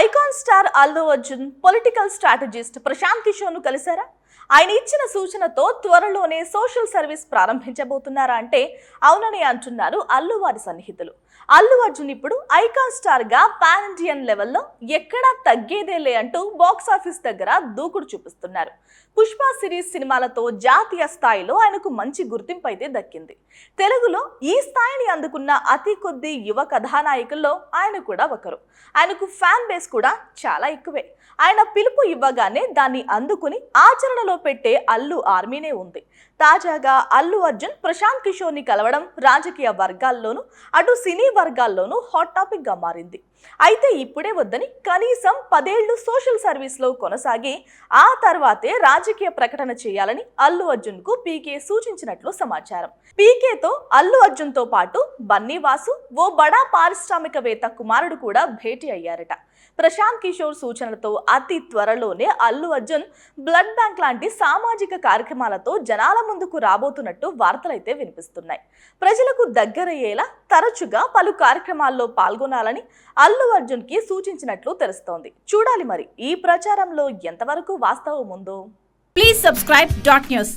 Icon star Allu Arjun political strategist Prashant కిషోర్ను కలిశారా? ఆయన ఇచ్చిన సూచనతో త్వరలోనే సోషల్ సర్వీస్ ప్రారంభించబోతున్నారా అంటే అవునని అంటున్నారు అల్లు వారి సన్నిహితులు. అల్లు అర్జున్ ఇప్పుడు ఐకాన్ స్టార్గా పాన్ ఇండియన్ లెవెల్లో ఎక్కడా తగ్గేదేలే అంటూ బాక్స్ ఆఫీస్ దగ్గర దూకుడు చూపిస్తున్నారు. పుష్ప సిరీస్ సినిమాలతో జాతీయ స్థాయిలో ఆయనకు మంచి గుర్తింపు అయితే దక్కింది. తెలుగులో ఈ స్థాయిని అందుకున్న అతి కొద్ది యువ కథానాయకుల్లో ఆయన కూడా ఒకరు. ఆయనకు ఫ్యాన్ బేస్ కూడా చాలా ఎక్కువే. ఆయన పిలుపు ఇవ్వగానే దాన్ని అందుకుని ఆచరణ ఆచరణలో పెట్టే అల్లు ఆర్మీనే ఉంది. తాజాగా అల్లు అర్జున్ ప్రశాంత్ కిషోర్ని కలవడం రాజకీయ వర్గాల్లోనూ అటు సినీ వర్గాల్లోనూ హాట్ టాపిక్గా మారింది. అయితే ఇప్పుడే వద్దని కనీసం పదేళ్ళు సోషల్ సర్వీస్లో కొనసాగి ఆ తర్వాతే రాజకీయ ప్రకటన చేయాలని అల్లు అర్జున్కు పీకే సూచించినట్లు సమాచారం. పీకేతో అల్లు అర్జున్తో పాటు బన్నీ వాసు ఓ బడా పారిశ్రామికవేత్త కుమారుడు కూడా భేటీ అయ్యారట. ప్రశాంత్ కిషోర్ సూచనలతో అతి త్వరలోనే అల్లు అర్జున్ బ్లడ్ బ్యాంక్ లాంటి సామాజిక కార్యక్రమాలతో జన జనాల ముందుకు రాబోతున్నట్టు వార్తలైతే వినిపిస్తున్నాయి. ప్రజలకు దగ్గరయ్యేలా తరచుగా పలు కార్యక్రమాల్లో పాల్గొనాలని అల్లు అర్జున్కి సూచించినట్లు తెలుస్తోంది. చూడాలి మరి ఈ ప్రచారంలో ఎంతవరకు వాస్తవం ఉందో. Please subscribe dot news